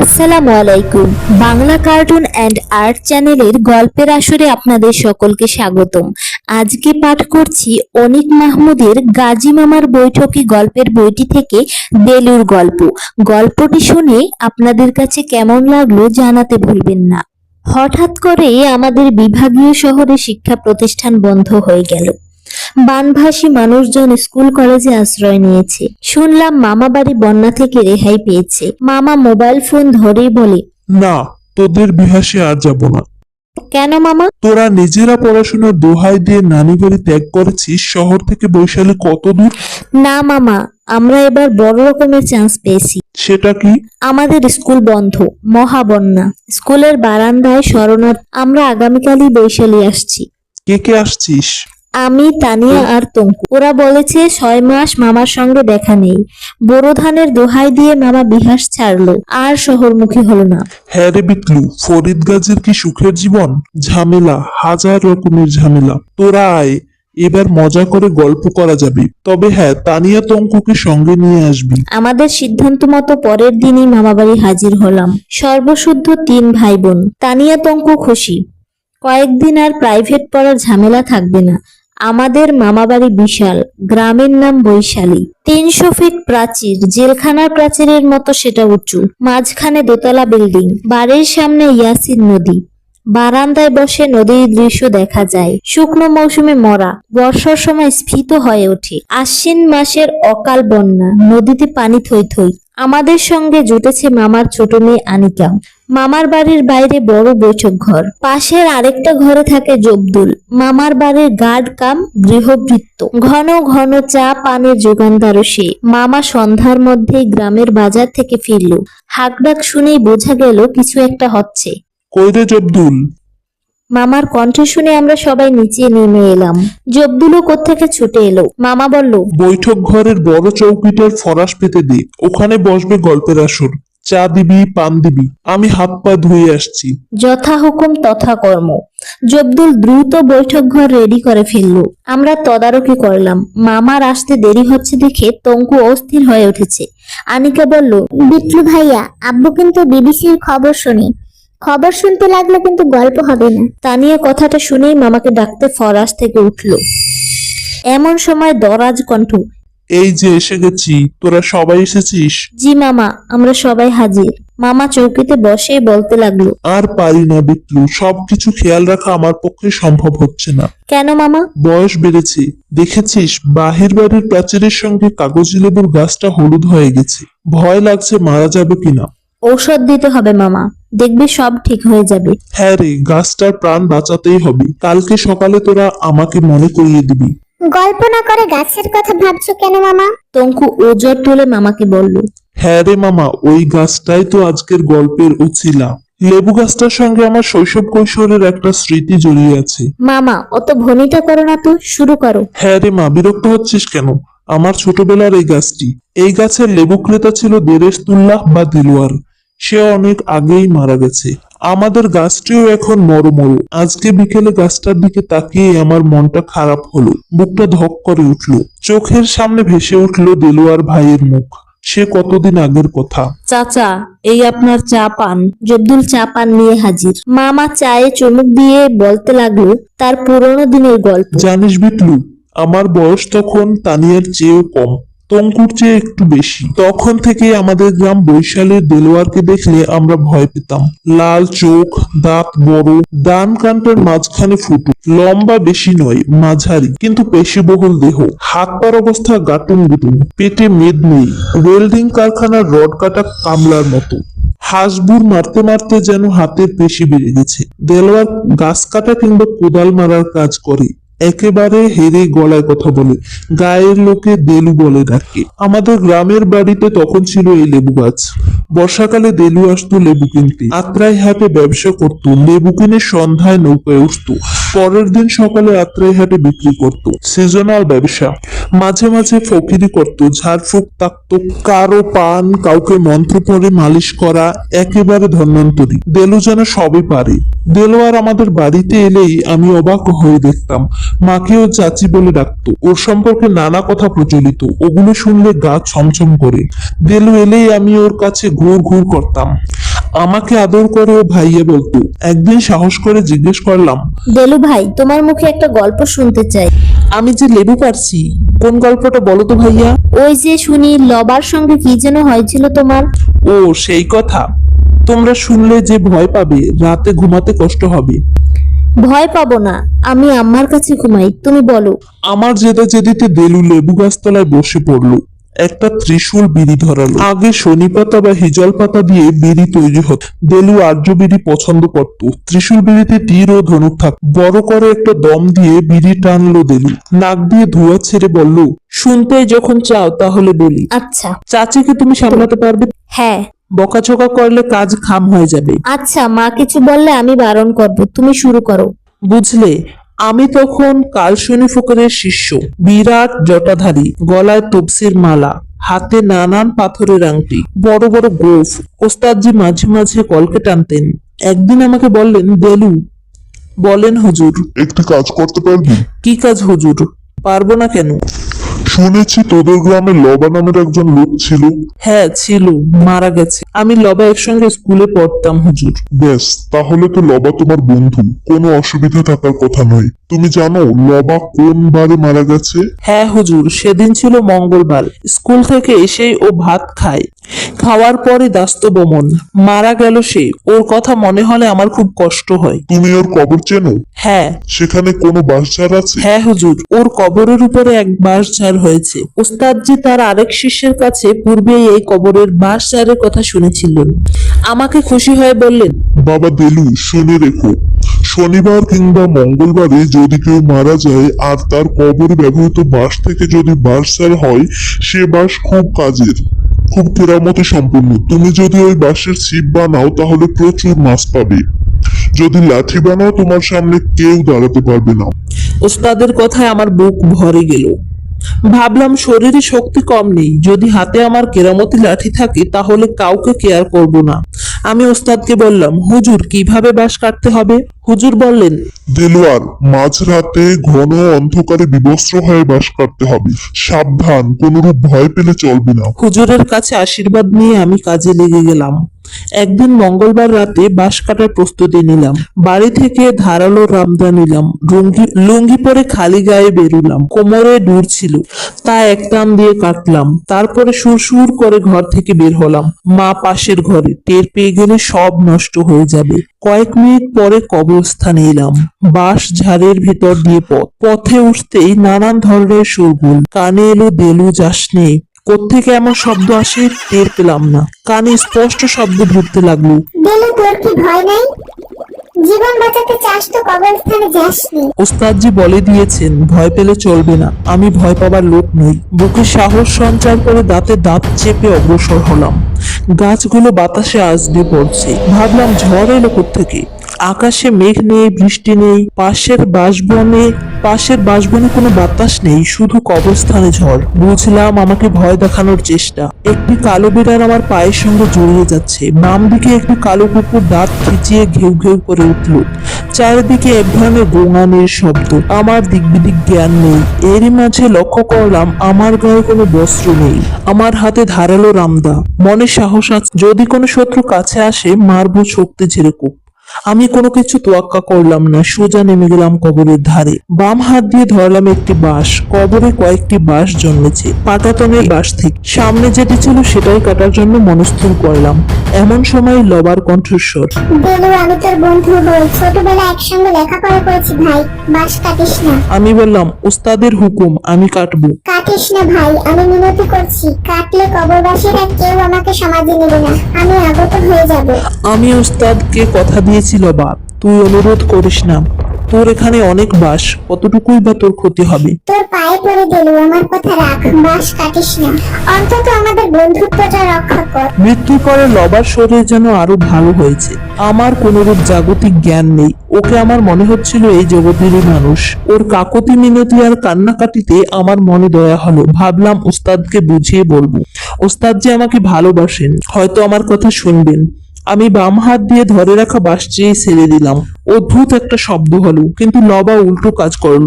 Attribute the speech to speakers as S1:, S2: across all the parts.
S1: আসসালামু আলাইকুম। Bangla cartoon and art চ্যানেলের গল্পের আসরে আপনাদের সকলকে স্বাগতম। আজকে পাঠ করছি অনিক মাহমুদের গাজী মামার বৈঠকি গল্পের বইটি থেকে বেলুর গল্প। গল্পটি শুনে আপনাদের কাছে কেমন লাগল জানাতে ভুলবেন না। হঠাৎ করে আমাদের বিভাগীয় শহরে শিক্ষা প্রতিষ্ঠান বন্ধ হয়ে গেল। বানভাসী মানুষজন স্কুল কলেজে আশ্রয় নিয়েছে। শুনলাম মামা বাড়ি বন্যা থেকে রেহাই পেয়েছে। মামা মোবাইল ফোন ধরেই বলে
S2: না তোদের বিহাসে আর যাব না।
S1: কেন মামা?
S2: তোরা নিজেরা পড়াশোনার দোহাই দিয়ে নানি বাড়ি ত্যাগ করেছিস শহর থেকে বৈশালী কত দূর?
S1: না মামা আমরা এবার বড় রকমের চান্স পেয়েছি।
S2: সেটা কি?
S1: আমাদের স্কুল বন্ধ মহাবন্যা। স্কুলের বারান্দায় শরণার্থ। আমরা আগামীকালই বৈশালী আসছি।
S2: কে কে আসছিস?
S1: আমি তানিয়া আর তঙ্কু। ওরা বলেছে ছয় মাস মামার সঙ্গে দেখা নেই। বোরো ধানের দোহাই দিয়ে মামা বিহাস ছাড়লো। আর শহরমুখী হলো না।
S2: হ্যাঁ রে বিটলু ফরিদ গাজীর কি সুখের জীবন? ঝামেলা হাজার রকমের ঝামেলা। তোরা আয় এবার মজা করে গল্প করা যাবে। তবে হ্যাঁ তানিয়া তঙ্কুকে সঙ্গে নিয়ে আসবি।
S1: আমাদের সিদ্ধান্ত মতো পরের দিনই মামাবাড়ি হাজির হলাম। সর্বশুদ্ধ তিন ভাই বোন। তানিয়া তঙ্কু খুশি। কয়েকদিন আর প্রাইভেট পড়ার ঝামেলা থাকবে না। আমাদের মামাবাড়ি বিশাল, গ্রামের নাম বৈশালী। তিনশো ফিট প্রাচীর, জেলখানার প্রাচীরের মতো সেটা উঁচু। মাঝখানে দোতলা বিল্ডিং, বাড়ির সামনে ইয়াসিন নদী। বারান্দায় বসে নদীর দৃশ্য দেখা যায়। শুকনো মৌসুমে মরা, বর্ষার সময় স্ফীত হয়ে ওঠে। আশ্বিন মাসের অকাল বন্যা, নদীতে পানি থই থই। আমাদের সঙ্গে জুটেছে মামার ছোট মেয়ে আনিকা। মামার বাড়ির বাইরে বড় বৈঠক ঘর। পাশের আরেকটা ঘরে থাকে জব্দুল। মামার বাড়ির গার্ড কাম গৃহবৃত্ত। ঘন ঘন চা পানের যোগানদারও সে। মামা সন্ধ্যার মধ্যেই গ্রামের বাজার থেকে ফিরল। হাকডাক শুনেই বোঝা গেল কিছু একটা হচ্ছে।
S2: কই রে জব্দুল?
S1: মামার কণ্ঠ শুনে আমরা সবাই নিচে নেমে এলাম। জব্দুলও কোত্থেকে ছুটে এলো। মামা বলল
S2: বৈঠক ঘরের বড় চৌকিটার ফরাস পেতে দে ওখানে বসবে গল্পের আসর। চা দিবি পান দিবি। আমি হাত পা ধুয়ে আসছি।
S1: যথা হুকুম তথা কর্ম জব্দুল দ্রুত বৈঠক ঘর রেডি করে ফেলল। আমরা তদারকি করলাম। মামার আসতে দেরি হচ্ছে দেখে তঙ্কু অস্থির হয়ে উঠেছে। আনিকা বলল
S3: বিটলু ভাইয়া আব্বু কিন্তু বিবিসির খবর শুনি। খবর শুনতে লাগল কিন্তু গল্প হবে না।
S1: তানিয়া কথাটা শুনেই মামাকে ডাকতে ফরাস থেকে উঠল। এমন সময় দরাজ কণ্ঠ
S2: এই যে এসে গেছি তোরা সবাই এসেছিস?
S1: জি মামা আমরা সবাই হাজির। মামা চৌকিতে বসে বলতে লাগল।
S2: আর পারি না বিটলু সবকিছু খেয়াল রাখা আমার পক্ষে সম্ভব হচ্ছে না।
S1: কেন মামা?
S2: বয়স বেড়েছে। দেখেছিস বাহির বাড়ির প্রাচীরের সঙ্গে কাগজি লেবুর গাছটা হলুদ হয়ে গেছে। ভয় লাগছে মারা যাবে কিনা।
S1: ঔষধ দিতে হবে মামা। দেখবি সব ঠিক হয়ে যাবে।
S2: হ্যাঁ রে গাছটার প্রাণ বাঁচাতেই হবে। কালকে সকালে তোরা আমাকে মনে করিয়ে দিবি।
S3: গল্প না করে গাছের কথা ভাবছ কেন মামা?
S1: তঙ্কু ওজর তুলে মামাকে বলল
S2: হ্যাঁ রে মামা ওই গাছটাই তো আজকের গল্পের উচিলা। লেবু গাছটার সঙ্গে আমার শৈশব কৈশোরের একটা স্মৃতি জড়িয়ে আছে।
S1: মামা অত ভনিতা করো না তো শুরু করো।
S2: হ্যাঁ রে মা বিরক্ত হচ্ছিস কেন? আমার ছোটবেলার এই গাছটি এই গাছের লেবু ক্রেতা ছিল দেরেশতুল্লাহ বা দিলওয়ার। সে অনেক আগেই মারা গেছে। আমাদের গাছটিও এখন মরু মরু আজকে বিকেলে গাছটার দিকে তাকিয়ে আমার মনটা খারাপ হলো। বুকটা ধক করে উঠল। চোখের সামনে ভেসে উঠল দেলোয়ার ভাইয়ের মুখ। সে কতদিন আগের কথা।
S1: চাচা এই আপনার চা পান। জব্দুল চা পান নিয়ে হাজির। মামা চায়ে চমুক দিয়ে বলতে লাগল তার পুরোনো দিনের গল্প।
S2: জানিস বিটলু আমার বয়স তখন তানিয়ার চেয়েও কম। তঙ্কুর চেয়ে একটু বেশি। তখন থেকে আমাদের গ্রাম বৈশালের দেলোয়ারকে দেখলে আমরা ভয় পেতাম। লাল চোখ, দাঁত বড়, ডান কানটার মাঝখানে ফুটো। লম্বা বেশি নয়, মাঝারি, কিন্তু পেশিবহুল দেহ। হাত পার অবস্থা গাটুম গুটুম পেটে মেদ নেই ওয়েল্ডিং কারখানার রড কাটা কামলার মতো। হাঁসবুর মারতে মারতে যেন হাতের পেশি বেড়ে গেছে। দেলোয়ার গাছ কাটা কিংবা কোদাল মারার কাজ করে। একেবারে হেরে গলায় কথা বলে, গায়ের লোকে দেলু বলে ডাকে আমাদের গ্রামের বাড়িতে তখন ছিল এই লেবু গাছ। বর্ষাকালে দেলু আসতো লেবু কিনতে। আত্রাই হাটে ব্যবসা করত, লেবু কিনে সন্ধ্যায় নৌকায় উঠতো। পরের দিন সকালে আত্রাই হাটে বিক্রি করত। সিজনাল ব্যবসা। মাঝে মাঝে ফকিরি করত, ঝাড়ফুঁক তাকতো, কারও পান, কাউকে মন্ত্র পড়ে মালিশ করা, একেবারে ধন্বন্তরী দেলু যেন সবই পারে। দেলোয়ার আমাদের বাড়িতে এলেই আমি অবাক হয়ে দেখতাম। মাকেও চাচি বলে ডাকতো। ওর সম্পর্কে নানা কথা প্রচলিত। ওগুলো শুনলে গা ছমছম করে। দেলু এলেই আমি ওর কাছে ঘুর ঘুর করতাম। আমাকে আদর করে ও ভাইয়া বলতো। একদিন সাহস করে জিজ্ঞেস করলাম
S1: দেলু ভাই তোমার মুখে একটা গল্প শুনতে চাই।
S2: আমি যে লেবু পারছি কোন গল্পটা বলো তো ভাইয়া?
S1: ওই যে শুনি লবার সঙ্গে কি যেন হয়েছিল তোমার?
S2: ও সেই কথা। তোমরা শুনলে যে ভয় পাবে রাতে ঘুমাতে কষ্ট হবে।
S1: ভয় পাবো না আমি আম্মার কাছে ঘুমাই তুমি বলো।
S2: আমার যেতে যেদিতে দেলু লেবু গাছতলায় বসে পড়ল। একটা ত্রিশূল বিড়ি ধরালো। আগে শনি পাতা বা হিজল পাতা দিয়ে বিড়ি তৈরি হতো। দেলু আর্য বিড়ি পছন্দ করত। ত্রিশূল বিড়িতে তীর ও ধনুক থাক বড় করে একটা দম দিয়ে বিড়ি টানলো দেলু নাক দিয়ে ধোঁয়া ছেড়ে বলল শুনতে যখন চাও তাহলে বলি।
S1: আচ্ছা।
S2: চাচিকে তুমি সামলাতে পারবে?
S1: হ্যাঁ।
S2: বকাঝকা করলে কাজ খাম হয়ে যাবে।
S1: আচ্ছা মা কিছু বললে আমি বারণ করব তুমি শুরু করো।
S2: বুঝলে আমি তখন কালশনি ফকরের শিষ্য বিরাট জটাধারী গলায় তপসির মালা হাতে নানান পাথরের আংটি বড় বড় গোফ ওস্তাদজি মাঝে মাঝে কলকে টানতেন। একদিন আমাকে বললেন দেলু বলেন হুজুর।
S4: একটি কাজ করতে পারবি?
S2: কি কাজ হুজুর? পারব না কেন?
S4: শুনেছি তোদের গ্রামে লবা নামের একজন লোক ছিল।
S2: হ্যাঁ ছিল মারা গেছে। আমি লবা একসঙ্গে স্কুলে পড়তাম হুজুর।
S4: ব্যাস তাহলে তো লবা তোমার বন্ধু কোনো অসুবিধা থাকার কথা নয়। তুমি জানো লবা কোন বারে মারা গেছে?
S2: হ্যাঁ হুজুর সেদিন ছিল মঙ্গলবার। স্কুল থেকে এসেই ও ভাত খায়। খাওয়ার পরে দাস্ত বমন। মারা গেল সে। ওর কথা মনে হলে আমার খুব কষ্ট হয়।
S4: তুমি ওর কবর চেনো?
S2: হ্যাঁ।
S4: সেখানে কোনো বাসঝাড় আছে?
S2: হ্যাঁ হুজুর ওর কবরের উপরে এক বাঁশ ঝাড় হয়েছে। ওস্তাদজি তার আরেক শিষ্যের কাছে পূর্বেই এই কবরের বাঁশ ঝাড়ের কথা শুনেছিলেন। আমাকে খুশি হয়ে বললেন
S4: বাবা দেলু শুনে রেখো। শনিবার কিংবা মঙ্গলবারে যদি কেউ মারা যায় আর তার কবর ব্যবহৃত বাঁশ থেকে যদি বাঁশঝাড় হয়, সে বাঁশ খুব কাজের, খুব কেরামতে সম্পূর্ণ তুমি যদি ওই বাঁশের ছিপ বানাও, তাহলে প্রচুর মাছ পাবে। যদি লাঠি বানাও, তোমার সামনে কেউ দাঁড়াতে পারবে না।
S2: ওস্তাদের কথায় আমার বুক ভরে গেল। ভাবলাম শরীরে শক্তি কম নেই, যদি হাতে আমার কেরামতি লাঠি থাকে, তাহলে কাউকে কেয়ার করব না। আমি ওস্তাদকে বললাম হুজুর কীভাবে বাস কাটতে হবে? হুজুর বললেন
S4: দেলোয়ার মাঝরাতে ঘন অন্ধকারে বিবস্ত্র হয়ে বাস কাটতে হবে। সাবধান কোনরূপ ভয় পেলে চলবে না।
S2: হুজুরের কাছে আশীর্বাদ নিয়ে আমি কাজে লেগে গেলাম। একদিন মঙ্গলবার রাতে বাঁশ কাটার প্রস্তুতি নিলাম। বাড়ি থেকে ধারালো রামদা নিলাম। লুঙ্গি পরে খালি গায়ে বেরুলাম। কোমরে দূর ছিল। তা এক টান দিয়ে কাটলাম। তারপরে সুরসুর করে ঘর থেকে বের হলাম। মা পাশের ঘরে। টের পেয়ে গেলে সব নষ্ট হয়ে যাবে। কয়েক মিনিট পরে কবরস্থানে এলাম। বাঁশ ঝাড়ের ভিতর দিয়ে পথ। পথে উঠতেই নানান ধরনের সুরগুল কানে এলো দেলু যাসনে কোত্থেকে এমন শব্দ আসে টের পেলাম না। কানে স্পষ্ট শব্দ ঢুকতে লাগল।
S3: দিলু তোর কি ভয় নাই? জীবন বাঁচাতে চাস তো কবরস্থানে যাসনি।
S2: ওস্তাদজি বলে দিয়েছেন ভয় পেলে চলবে না। আমি ভয় পাবার লোক নই। বুকে সাহস সঞ্চার করে দাঁতে দাঁত চেপে অগ্রসর হলাম। গাছগুলো বাতাসে আজড়ে পড়ছে। ভাবলাম ঝড় এলো থেকে আকাশে মেঘ নেই, বৃষ্টি নেই, পাশের বাসবনে পাশের বাসবনে কোনো বাতাস নেই, শুধু কবরস্থানে ঝড়। বুঝলাম আমাকে ভয় দেখানোর চেষ্টা। একটি কালো বিড়াল আমার পায়ের সঙ্গে জড়িয়ে যাচ্ছে। বাম দিকে একটি কালো কুকুর দাঁত খিচিয়ে ঘেউ ঘেউ করে উঠল। চারিদিকে এক ধরনের গোঙানির শব্দ। আমার দিক বিদিক জ্ঞান নেই। এরই মাঝে লক্ষ্য করলাম, আমার গায়ে কোনো বস্ত্র নেই। আমার হাতে ধারালো রামদা। মনে সাহস আছে, যদি কোনো শত্রু কাছে আসে, মারবো শক্তি ঝেড়ে কূপ। আমি কোনো কিছু তোয়াক্কা করলাম না সোজা নেমে গেলাম কবরের ধারে। বাম হাত দিয়ে ধরলাম একটি বাঁশ কবরে কয়েকটি বাঁশ জন্মেছে পাটাতনের বাঁশ থেকে। সামনে যেটি ছিল সেটাই কাটার জন্য মনস্থির করলাম। এমন সময় লবার কণ্ঠস্বর।
S3: দিলু আমি তোর বন্ধু হই। ছোটবেলা একসঙ্গে লেখাপড়া করেছি ভাই। বাস কাটিস না।
S2: আমি বললাম উস্তাদের হুকুম আমি কাটবো।
S3: কাটিস না ভাই আমি মিনতি করছি। কাটলে কবরবাসীরা কেউ আমাকে সমাধি নেবে না। আমি আগত হয়ে যাব।
S2: আমি উস্তাদকে কথা দিয়েছিল বাপ। তুই অনুরোধ করিস না। তোর এখানে অনেক বাস কতটুকুই বা তোর ক্ষতি হবে।
S3: তোর পায়ে পড়ে দিলু আমার কথা রাখ বাস কাটিস না। অন্তত আমাদের বন্ধুত্বটা রক্ষা কর।
S2: মৃত্যুর পরে লবার শরীর যেন আরও ভালো হয়েছে। আমার কোনরূপ জাগতিক জ্ঞান নেই। ওকে আমার মনে হচ্ছিল এই জগতেরই মানুষ। ওর কাকতি মিনতি আর কান্নাকাটিতে আমার মনে দয়া হলো। ভাবলাম ওস্তাদকে বুঝিয়ে বলব। ওস্তাদ যে আমাকে ভালোবাসেন হয়তো আমার কথা শুনবেন। আমি বাম হাত দিয়ে ধরে রাখা বাঁশটি ছেড়ে দিলাম। অদ্ভুত একটা শব্দ হলো, কিন্তু লবা উল্টো কাজ করল।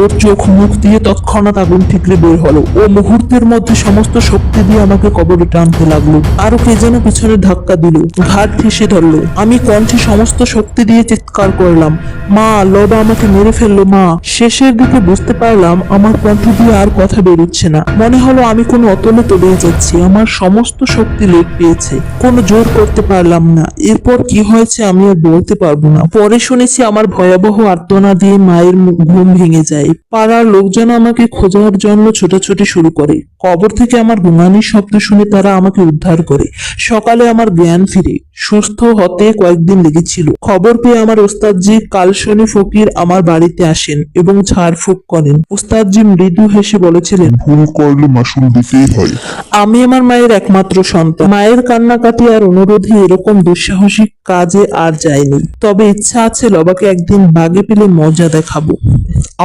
S2: ওর চোখ মুখ দিয়ে তৎক্ষণাৎ আগুন ঠিকরে বের হলো। ও মুহূর্তের মধ্যে সমস্ত শক্তি দিয়ে আমাকে কবরে টানতে লাগল। আরও কে যেন পিছনে ধাক্কা দিল, ঘাট ঠেসে ধরলো। আমি কণ্ঠে সমস্ত শক্তি দিয়ে চিৎকার করলাম, মা লবা আমাকে মেরে ফেলল, মা। শেষের দিকে বুঝতে পারলাম, আমার কণ্ঠ দিয়ে আর কথা বেরোচ্ছে না। মনে হলো আমি কোনো অতলে তলিয়ে যাচ্ছি, আমার সমস্ত শক্তি লোপ পেয়েছে। কোনো জোর করতে পারলাম না। এরপর কি হয়েছে আমি আর বলতে পারব না। পরে শুনেছি আমার ভয়াবহ আর্তনা দিয়ে মায়ের ঘুম ভেঙে যায়। পাড়ার লোকজন আমাকে খোঁজার জন্য ছোটাছুটি শুরু করে। কবর থেকে আমার গুঙানির শব্দ শুনে তারা আমাকে উদ্ধার করে। সকালে আমার জ্ঞান ফিরে। সুস্থ হতে কয়েকদিন লেগেছিল। খবর পেয়ে আমার ওস্তাদজি কালশনি ফকির আমার বাড়িতে আসেন এবং ঝাড়ফুঁক করেন। ওস্তাদজি মৃদু হেসে বলেছিলেন
S4: ভুল করলে মাসুল দিতেই হয়।
S2: আমি আমার মায়ের একমাত্র সন্তান। মায়ের কান্নাকাটি আর অনুরোধে এরকম দুঃসাহসিক কাজে আর যায়নি। তবে ইচ্ছা আছে লবাকে একদিন বাগে পেলে মজা দেখাবো।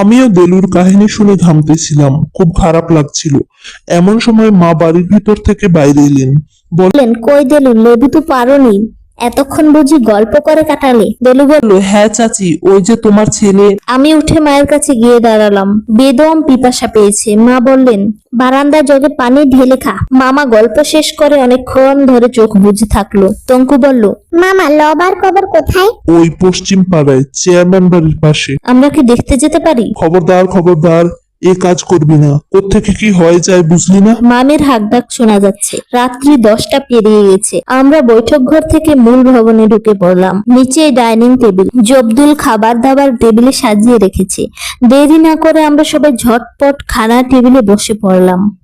S2: আমিও দেলুর কাহিনী শুনে ঘামতেছিলাম খুব খারাপ লাগছিল। এমন সময় মা বাড়ির ভিতর থেকে বাইরে এলেন।
S1: বললেন কই দেলু লেবু তো পারোনি। এতক্ষণ বুঝি গল্প করে কাটালে। দেলু বলল
S2: বলল হ্যাঁ চাচি ওই যে তোমার ছেলে।
S1: আমি উঠে মায়ের কাছে গিয়ে দাঁড়ালাম। বেদম পিপাসা পেয়েছে। মা বললেন বারান্দার জগে পানি ঢেলে খা। মামা গল্প শেষ করে অনেকক্ষণ ধরে চোখ বুঝে থাকল। তঙ্কু বলল
S3: মামা লবার কবর কোথায়?
S2: ওই পশ্চিম পাড়ায় চেয়ারম্যান বাড়ির পাশে।
S1: আমরা কি দেখতে যেতে পারি?
S2: খবরদার খবরদার। এ কাজ করবি না। কোত্থেকে কি হয়ে যায় বুঝলি না?
S1: মামের হাকডাক শোনা যাচ্ছে। রাত্রি দশটা পেরিয়ে গেছে। আমরা বৈঠক ঘর থেকে মূল ভবনে ঢুকে পড়লাম। নিচে ডাইনিং টেবিল। জব্দুল খাবার দাবার টেবিলে সাজিয়ে রেখেছে। দেরি না করে আমরা সবাই ঝটপট খানা টেবিলে বসে পড়লাম।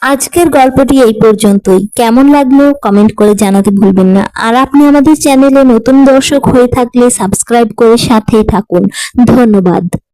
S1: আজকের গল্পটি এই পর্যন্তই। কেমন লাগল কমেন্ট করে জানাতে ভুলবেন না। আর আপনি আমাদের চ্যানেলে নতুন দর্শক হয়ে থাকলে সাবস্ক্রাইব করে সাথেই থাকুন। ধন্যবাদ।